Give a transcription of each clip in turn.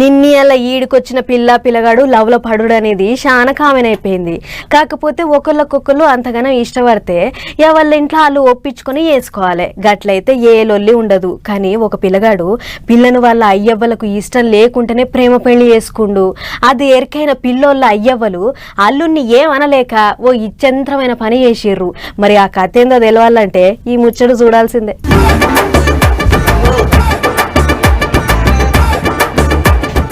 నిన్ని అలా ఈడికొచ్చిన పిల్ల పిల్లగాడు లవ్లో పడుడు అనేది చాలా కామన్ అయిపోయింది. కాకపోతే ఒకళ్ళకొకళ్ళు అంతగానో ఇష్టపడితే ఎవరి ఇంట్లో వాళ్ళు ఒప్పించుకొని వేసుకోవాలి గట్లయితే ఏ లొల్లి ఉండదు. కానీ ఒక పిల్లగాడు పిల్లను వాళ్ళ అయ్యవ్వలకు ఇష్టం లేకుంటేనే ప్రేమ పెళ్ళి చేసుకుండు. అది ఎరికైన పిల్లోళ్ళ అయ్యవ్వలు అల్లుణ్ణి ఏమనలేక ఓ ఇచ్చంత్రమైన పని చేసిర్రు. మరి ఆ కథ ఏందో తెలవాలంటే ఈ ముచ్చడు చూడాల్సిందే.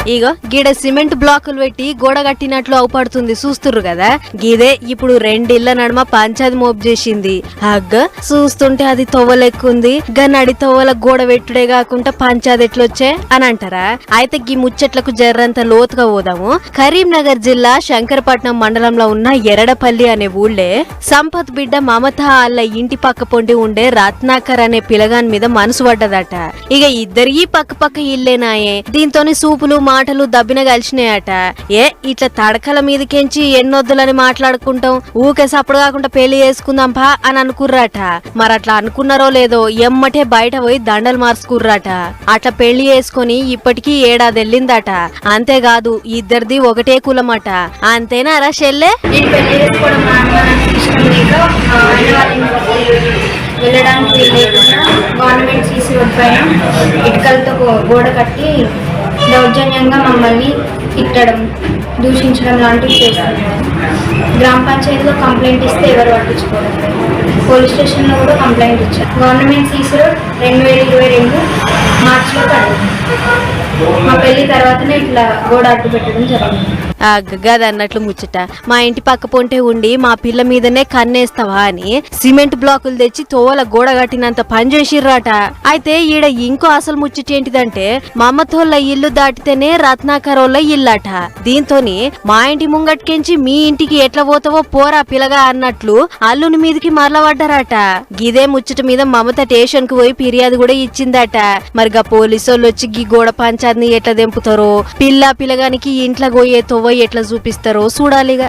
ఇగో గీడ సిమెంట్ బ్లాకులు పెట్టి గోడ కట్టినట్లు అవుపడుతుంది చూస్తుర్రు కదా? గీదే ఇప్పుడు రెండిళ్ళ నడుమ పంచాది మోపు చేసింది. అగ్గ చూస్తుంటే అది తొవ్వలెక్కుంది. గన్నడి నడి తొవ్వల గోడ పెట్టుడే కాకుండా పంచాది ఎట్లొచ్చే అని అంటారా? అయితే గీ ముచ్చట్లకు జర్రంత లోతుగా పోదాము. కరీంనగర్ జిల్లా శంకరపట్నం మండలంలో ఉన్న ఎరడపల్లి అనే ఊళ్ళే సంపత్ బిడ్డ మమత వాళ్ళ ఇంటి పక్క పొండి ఉండే రత్నాకర్ అనే పిలగాన్ మీద మనసు పడ్డదట. ఇక ఇద్దరి పక్క పక్క ఇల్లేనాయే దీంతోని సూపులు మాటలు దబ్బిన కలిసినాయట ఏ ఇట్లా తడకల మీదకెంచి ఎన్నొద్దులని మాట్లాడుకుంటాం? ఊకేసి అప్పుడు కాకుండా పెళ్ళి చేసుకుందాం పా అని అనుకుర్రాట. మరి అట్లా అనుకున్నారో లేదో ఎమ్మటే బయట పోయి దండలు మార్చుకుర్రాట. అట్లా పెళ్ళి చేసుకుని ఇప్పటికీ ఏడాది వెళ్ళిందట అంతేకాదు ఇద్దరిది ఒకటే కులమట. అంతేనా రా షెల్లే వెళ్ళడానికి లేకుండా గవర్నమెంట్ సీసీ రోడ్ పైన ఇటుకలతో గోడ కట్టి దౌర్జన్యంగా మమ్మల్ని తిట్టడం దూషించడం లాంటివి చేస్తారు గ్రామ పంచాయతీలో కంప్లైంట్ ఇస్తే ఎవరు పట్టించుకోవడం పోలీస్ స్టేషన్లో కూడా కంప్లైంట్ ఇచ్చారు. గవర్నమెంట్ సీసీ రోడ్ రెండు వేల ఇరవై రెండు మా పెళ్ళి తర్వాతనే ఇట్లా గోడ అడ్డు పెట్టడం జరిగింది. గది అన్నట్లు ముచ్చట. మా ఇంటి పక్క పొంటే ఉండి మా పిల్ల మీదనే కన్నేస్తావా అని సిమెంట్ బ్లాకులు తెచ్చి తోవల గోడ కట్టినంత పని చేసిర్రాట. అయితే ఈడ ఇంకో అసలు ముచ్చట ఏంటిదంటే మా అమ్మతోళ్ళ ఇల్లు దాటితేనే రత్నాకరోళ్ళ ఇల్లట. దీంతోని మా ఇంటి ముంగట్కించి మీ ఇంటికి ఎట్లా పోతావో పోరా పిల్లగా అన్నట్లు అల్లుని మీదకి మరలబడ్డారట. గిదే ముచ్చట మీద మమత స్టేషన్కు పోయి ఫిర్యాదు కూడా ఇచ్చిందట. మరిగా పోలీసోళ్ళు వచ్చి గీ గోడ పంచాన్ని ఎట్లా తెంపుతారో? పిల్ల పిల్లగానికి ఇంట్లో పోయే తొవ్వ ఎట్లా చూపిస్తారో? చూడాలిగా.